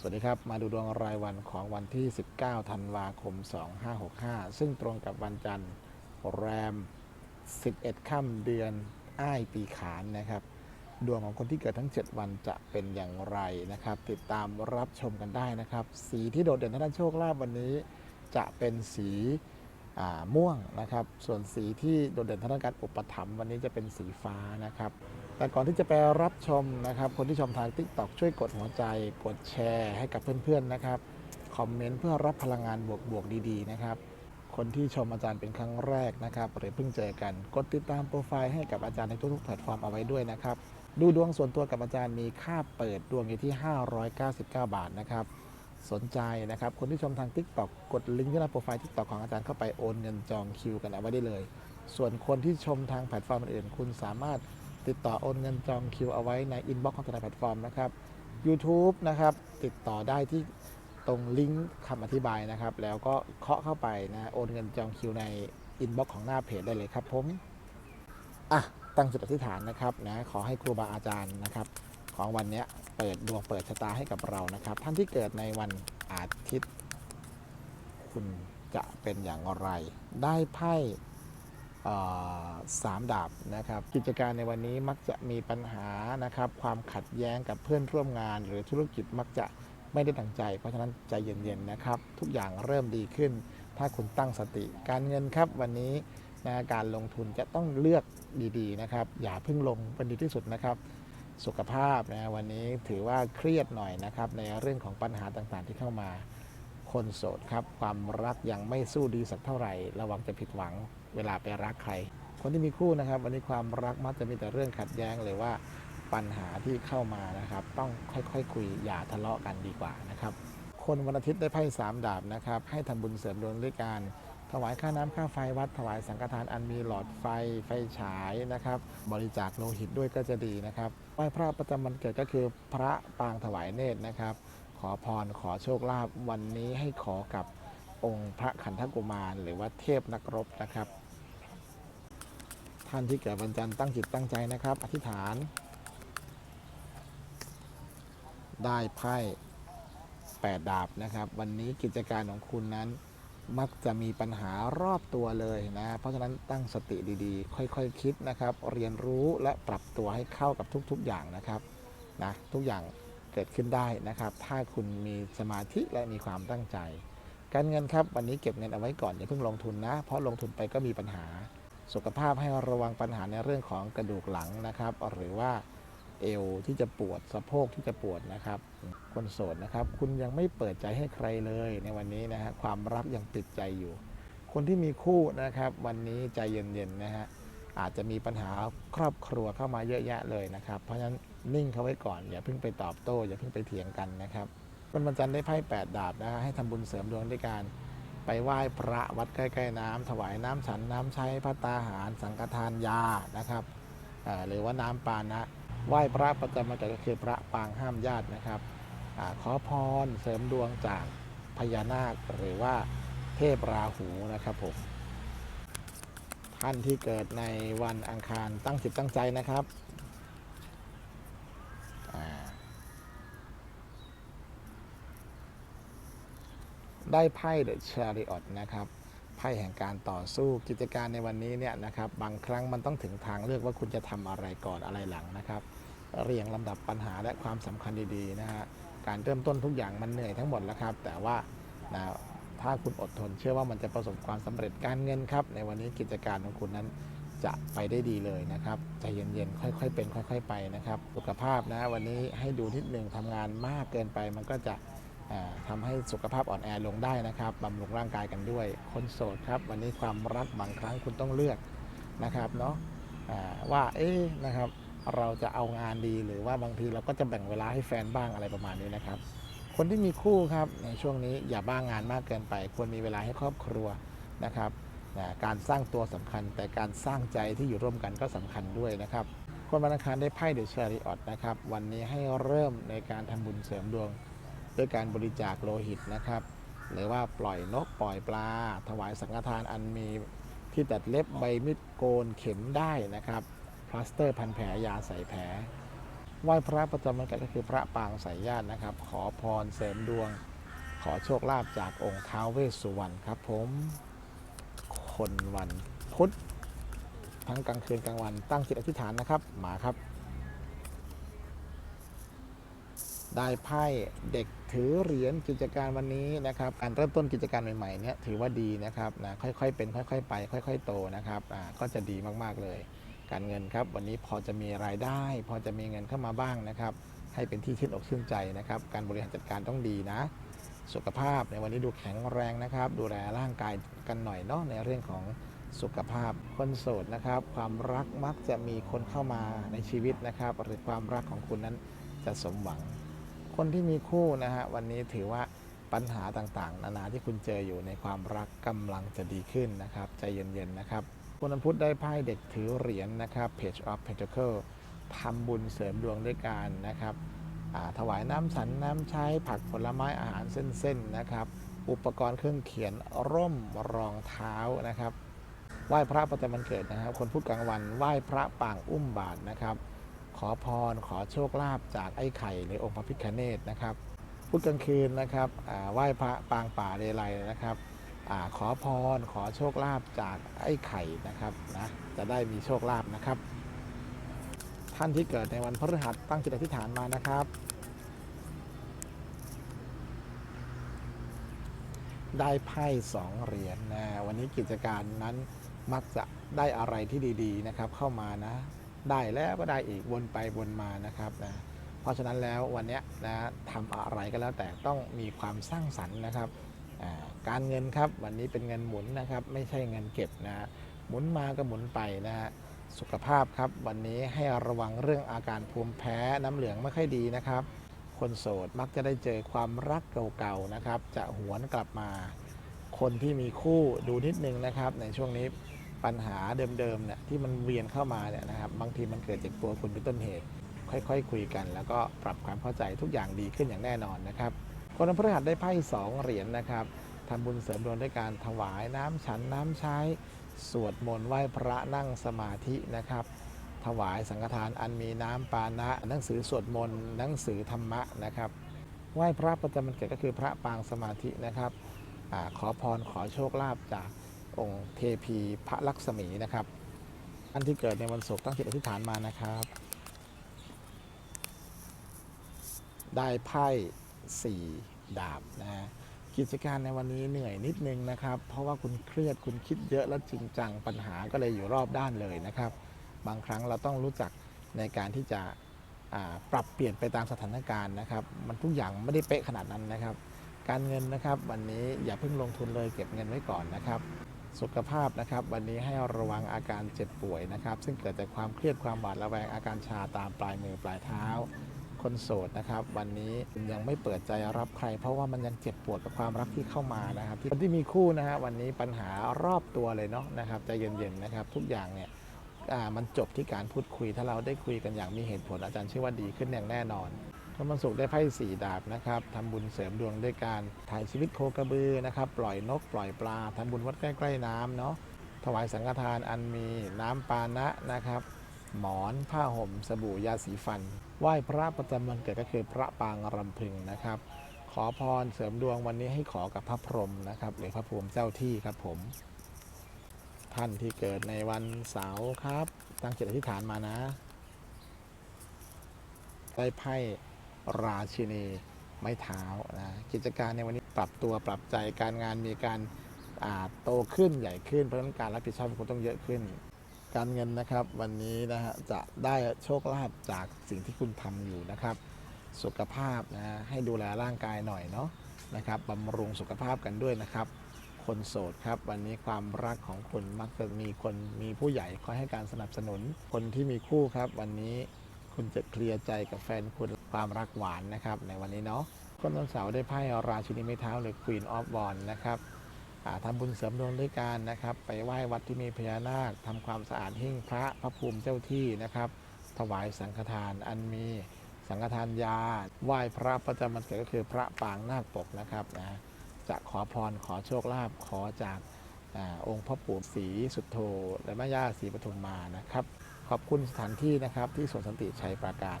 สวัสดีครับ มาดูดวงรายวันของวันที่ 19 ธันวาคม 2565 ซึ่งตรงกับวันจันทร์แรม 11 ค่ำเดือนอ้ายปีขานนะครับ ดวงของคนที่เกิดทั้ง 7 วันจะเป็นอย่างไรนะครับ ติดตามรับชมกันได้นะครับ สีที่โดดเด่นทางด้านโชคลาภวันนี้จะเป็นสีม่วงนะครับ ส่วนสีที่โดดเด่นทางด้านการอุปถัมภ์วันนี้จะเป็นสีฟ้านะครับ แต่ก่อนที่จะไปรับชมนะครับ คนที่ชมทาง TikTok ช่วยกดหัวใจ กดแชร์ให้กับเพื่อนๆนะครับคอมเมนต์เพื่อรับพลังงานบวกๆดีๆนะครับ คนที่ชมอาจารย์เป็นครั้งแรกนะครับหรือเพิ่งเจอกัน กดติดตามโปรไฟล์ให้กับอาจารย์ในทุกๆแพลตฟอร์มเอาไว้ด้วยนะครับ ดูดวงส่วนตัวกับอาจารย์มีค่าเปิดดวงอยู่ที่ 599 บาทนะครับ สนใจนะครับ คนที่ชมทาง TikTok กดลิงก์ที่หน้าโปรไฟล์ TikTok ของอาจารย์เข้าไปโอนเงินจองคิวกันเอาไว้ได้เลย ส่วนคนที่ชมทางแพลตฟอร์มอื่นคุณสามารถ ติดต่อโอนเงินจองคิวเอาไว้ในอินบ็อกซ์ของแต่ละแพลตฟอร์มนะครับ YouTube นะครับ ติดต่อได้ที่ตรงลิงก์คำอธิบายนะครับ แล้วก็เคาะเข้าไปนะโอนเงินจองคิวในอินบ็อกซ์ของหน้าเพจได้เลยครับผมอะตั้งจิตอธิษฐานนะครับนะขอให้ครูบาอาจารย์นะครับ ของวันนี้เปิดดวงเปิดชะตาให้กับเรานะครับ ท่านที่เกิดในวันอาทิตย์ คุณจะเป็นอย่างไร ได้ไพ่ สามดาบนะครับ กิจการในวันนี้มักจะมีปัญหานะครับ ความขัดแย้งกับเพื่อนร่วมงาน หรือธุรกิจมักจะไม่ได้ดังใจ เพราะฉะนั้นใจเย็นๆนะครับ ทุกอย่างเริ่มดีขึ้น ถ้าคุณตั้งสติ การเงินครับวันนี้นะการลงทุนจะต้องเลือกดีๆนะครับ อย่าเพิ่งลงเป็นดีที่สุดนะครับ สุขภาพนะวันนี้ถือว่าเครียดหน่อยนะครับ ในเรื่องของปัญหาต่างๆที่เข้ามา คนโสดครับ ความรักยังไม่สู้ดีสักเท่าไหร่ ระวังจะผิดหวัง เวลาไปรักใคร คนที่มีคู่นะครับ วันนี้ความรักมักจะมีแต่เรื่องขัดแย้งหรือว่าปัญหาที่เข้ามานะครับ ต้องค่อยๆคคุยอย่าทะเลาะกันดีกว่านะครับ คนวันอาทิตย์ได้ไพ่สามดาบนะครับ ให้ทำบุญเสริมดวงด้วยการถวายค่าน้ำค่าไฟวัด ถวายสังฆทานอันมีหลอดไฟไฟฉายนะครับ บริจาคโลหิตด้วยก็จะดีนะครับไหว้พระประจำวันเกิดก็คือพระปางถวายเนตรนะครับ ขอพรขอโชคลาภวันนี้ให้ขอกับ องค์พระขันธกุมาร หรือว่าเทพนักรบนะครับ ท่านที่เกิดวันจันทร์ตั้งจิตตั้งใจนะครับ อธิษฐาน ได้ไพ่แปดดาบนะครับ วันนี้กิจการของคุณนั้นมักจะมีปัญหารอบตัวเลยนะ เพราะฉะนั้นตั้งสติดีๆ ค่อยๆคคิดนะครับ เรียนรู้และปรับตัวให้เข้ากับทุกๆอย่างนะครับนะทุกอย่างเกิดขึ้นได้นะครับ ถ้าคุณมีสมาธิและมีความตั้งใจ การเงินครับวันนี้เก็บเงินเอาไว้ก่อนอย่าเพิ่งลงทุนนะ เพราะลงทุนไปก็มีปัญหา สุขภาพให้ระวังปัญหาในเรื่องของกระดูกหลังนะครับ หรือว่าเอวที่จะปวดสะโพกที่จะปวดนะครับ คนโสดนะครับ คุณยังไม่เปิดใจให้ใครเลยในวันนี้นะฮะความรักยังติดใจอยู่ คนที่มีคู่นะครับ วันนี้ใจเย็นๆนะฮะอาจจะมีปัญหาครอบครัวเข้ามาเยอะแยะเลยนะครับ เพราะฉะนั้นนิ่งเขาไว้ก่อนอย่าเพิ่งไปตอบโต้ อย่าเพิ่งไปเถียงกันนะครับ วันวันจันทร์ได้ไพ่แปดดาบนะฮะให้ทำบุญเสริมดวงด้วยการไปไหว้พระวัดใกล้ๆน้ำถวายน้ำฉันน้ำใช้พระตาหาร สังฆทานยานะครับหรือว่าน้ำปานะไหว้พระประจำวันเกิดก็คือพระปางห้ามญาตินะครับอขอพรเสริมดวงจากพญานาคหรือว่าเทพราหูนะครับผมท่านที่เกิดในวันอังคารตั้งจิตตั้งใจนะครับ ได้ไพ่เดอะชาริออตนะครับไพ่แห่งการต่อสู้กิจการในวันนี้เนี่ยนะครับบางครั้งมันต้องถึงทางเลือกว่าคุณจะทำอะไรก่อนอะไรหลังนะครับ เรียงลำดับปัญหาและความสำคัญดีๆนะฮะการเริ่มต้นทุกอย่างมันเหนื่อยทั้งหมดแล้วครับ แต่ว่านะถ้าคุณอดทนเชื่อว่ามันจะประสบความสำเร็จการเงินครับ ในวันนี้กิจการของคุณนั้นจะไปได้ดีเลยนะครับใจเย็นๆค่อยๆเป็น ค่อย ๆ ไปนะครับ สุขภาพนะวันนี้ให้ดูนิดหนึ่งทำงานมากเกินไปมันก็จะ อ่าทำให้สุขภาพอ่อนแอลงได้นะครับบำรุงร่างกายกันด้วย คนโสดครับ วันนี้ความรักบางครั้งคุณต้องเลือกนะครับเนาะว่าเอ๊ะนะครับเราจะเอางานดีหรือว่าบางทีเราก็จะแบ่งเวลาให้แฟนบ้างอะไรประมาณนี้นะครับ คนที่มีคู่ครับในช่วงนี้อย่าบ้างงานมากเกินไป ควรมีเวลาให้ครอบครัวนะครับการสร้างตัวสำคัญ แต่การสร้างใจที่อยู่ร่วมกันก็สำคัญด้วยนะครับคนวันอังคารได้ไพ่เดอะชาริออตนะครับวันนี้ให้เริ่มในการทำบุญเสริมดวง ด้วยการบริจาคโลหิตนะครับ หรือว่าปล่อยนกปล่อยปลา ถวายสังฆทานอันมีที่ตัดเล็บใบมีดโกนเข็มได้นะครับพลาสเตอร์พันแผลยาใส่แผลไหว้พระประจำวันเกิดก็คือพระปางสายญาตินะครับ ขอพรเสริมดวง ขอโชคลาภจากองค์ท้าวเวสสุวรรณครับผมคนวันพุธทั้งกลางคืนกลางวันตั้งจิตอธิษฐานนะครับมาครับ ได้ไพ่เด็ก ถือเหรียญกิจการวันนี้นะครับการเริ่มต้นกิจการใหม่ๆเนี่ยถือว่าดีนะครับนะค่อยๆเป็นค่อยๆไป ค่อยๆโตนะครับอ่าก็จะดีมากๆเลย การเงินครับ วันนี้พอจะมีรายได้ พอจะมีเงินเข้ามาบ้างนะครับ ให้เป็นที่ชื่นอกชื่นใจนะครับ การบริหารจัดการต้องดีนะ สุขภาพในวันนี้ดูแข็งแรงนะครับ ดูแลร่างกายกันหน่อยเนาะในเรื่องของสุขภาพคนโสดนะครับ ความรักมักจะมีคนเข้ามาในชีวิตนะครับ หรือความรักของคุณนั้นจะสมหวัง คนที่มีคู่นะฮะวันนี้ถือว่าปัญหาต่างๆ นานาที่คุณเจออยู่ในความรักกำลังจะดีขึ้นนะครับใจเย็นๆนะครับคุณวันพุธได้ไพ่เด็กถือเหรียญนะครับ Page of Pentacle ทำบุญเสริมดวงด้วยการนะครับถวายน้ำสันน้ำใช้ผักผลไม้อาหารเส้นๆนะครับ อุปกรณ์เครื่องเขียนร่มรองเท้านะครับไหว้พระประจำวันเกิดนะครับ คนพูดกลางวันไหว้พระปางอุ้มบาทนะครับ ขอพร ขอโชคลาภจากไอ้ไข่หรือองค์พระพิฆเนศนะครับพูดกลางคืนนะครับอ่าไหว้พระปางป่าเรไลนะครับอขอพร ขอโชคลาภจากไอ้ไข่นะครับนะจะได้มีโชคลาภนะครับ ท่านที่เกิดในวันพฤหัสตั้งจิตอธิษฐานมานะครับ ได้ไพ่สองเหรียญนะวันนี้กิจการนั้นมักจะได้อะไรที่ดี ๆ นะครับ เข้ามานะ ได้แล้วก็ได้อีกวนไปวนมานะครับนะเพราะฉะนั้นแล้ววันนี้นะทำอะไรก็แล้วแต่ต้องมีความสร้างสรรค์นะครับการเงินครับวันนี้เป็นเงินหมุนนะครับ ไม่ใช่เงินเก็บนะหมุนมาก็หมุนไปนะฮะสุขภาพครับวันนี้ให้ระวังเรื่องอาการภูมิแพ้น้ำเหลืองไม่ค่อยดีนะครับ คนโสดมักจะได้เจอความรักเก่าๆนะครับ จะหวนกลับมา คนที่มีคู่ดูนิดนึงนะครับ ในช่วงนี้ ปัญหาเดิมๆเนี่ยที่มันเวียนเข้ามาเนี่ยนะครับบางทีมันเกิดจากตัวคุณเป็นต้นเหตุ ค่อยๆคุยกัน แล้วก็ปรับความเข้าใจทุกอย่างดีขึ้นอย่างแน่นอนนะครับคนพฤหัสได้ไพ่สองเหรียญนะครับทำบุญเสริมดวงด้วยการถวายน้ำฉันน้ำใช้ สวดมนต์ไหว้พระนั่งสมาธินะครับ ถวายสังฆทานอันมีน้ำปานะ หนังสือสวดมนต์หนังสือธรรมะนะครับไหว้พระประจำวันเกิดก็คือพระปางสมาธินะครับอขอพรขอโชคลาภจาก องค์เทพีพระลักษมีนะครับอันที่เกิดในวันศุกร์ตั้งจิตอธิษฐานมานะครับ ได้ไพ่สี่ดาบนะฮะกิจการในวันนี้เหนื่อยนิดนึงนะครับ เพราะว่าคุณเครียดคุณคิดเยอะแล้วจริงจังปัญหาก็เลยอยู่รอบด้านเลยนะครับ บางครั้งเราต้องรู้จักในการที่จะปรับเปลี่ยนไปตามสถานการณ์นะครับ มันทุกอย่างไม่ได้เป๊ะขนาดนั้นนะครับ การเงินนะครับ วันนี้อย่าเพิ่งลงทุนเลยเก็บเงินไว้ก่อนนะครับ สุขภาพนะครับ วันนี้ให้ระวังอาการเจ็บป่วยนะครับ ซึ่งเกิดจากความเครียดความหวาดระแวงอาการชาตามปลายมือปลายเท้า คนโสดนะครับ วันนี้ยังไม่เปิดใจรับใคร เพราะว่ามันยังเจ็บปวดกับความรักที่เข้ามานะครับ คนที่มีคู่นะฮะวันนี้ปัญหารอบตัวเลยเนาะนะครับใจเย็นๆนะครับ ทุกอย่างเนี่ยมันจบที่การพูดคุยถ้าเราได้คุยกันอย่างมีเหตุผลอาจารย์เชื่อว่าดีขึ้นอย่างแน่นอน คนวันศุกได้ไพ่สี่ดาบนะครับทำบุญเสริมดวงด้วยการถ่ายชีวิตโคกระบือนะครับ ปล่อยนกปล่อยปลาทำบุญวัดใกล้ๆน้ำเนาะถวายสังฆทานอันมีน้ำปานะนะครับ หมอนผ้าห่มสบู่ยาสีฟัน ไหว้พระประจำวันเกิดก็คือพระปางรำพึงนะครับ ขอพรเสริมดวงวันนี้ให้ขอกับพระพรหมนะครับหรือพระภูมิเจ้าที่ครับผม ท่านที่เกิดในวันเสาร์ครับ ตั้งจิตอธิษฐานมานะ ได้ไพ่ ราชินีไม้เท้านะกิจการในวันนี้ปรับตัวปรับใจการงานมีการโตขึ้นใหญ่ขึ้น เพราะฉะนั้นการรับผิดชอบของคุณต้องเยอะขึ้น การเงินนะครับวันนี้นะฮะจะได้โชคลาภจากสิ่งที่คุณทำอยู่นะครับ สุขภาพนะฮะให้ดูแลร่างกายหน่อยเนาะนะครับบำรุงสุขภาพกันด้วยนะครับ คนโสดครับ วันนี้ความรักของคุณมักจะมีคนมีผู้ใหญ่คอยให้การสนับสนุน คนที่มีคู่ครับ วันนี้คุณจะเคลียร์ใจกับแฟนคุณ ความรักหวานนะครับในวันนี้เนาะคนวันเสาร์ได้ไพ่ราชินีไม้เท้าหรือ Queen of w a n d นะครับอ่าทำบุญเสริมดวงด้วยการนะครับ ไปไหว้วัดที่มีพญานาคทำความสะอาดหิ้งพระพระภูมิเจ้าที่นะครับ ถวายสังฆทานอันมีสังฆทานยา ไหว้พระประจำวันเกิดก็คือพระปางนาคปกนะครับนะจะขอพรขอโชคลาภขอจากอองค์พระปู่ศรีสุดโธและแม่ย่าศรีปทุมมานะครับ ขอบคุณสถานที่นะครับที่สวนสันติชัยปราการ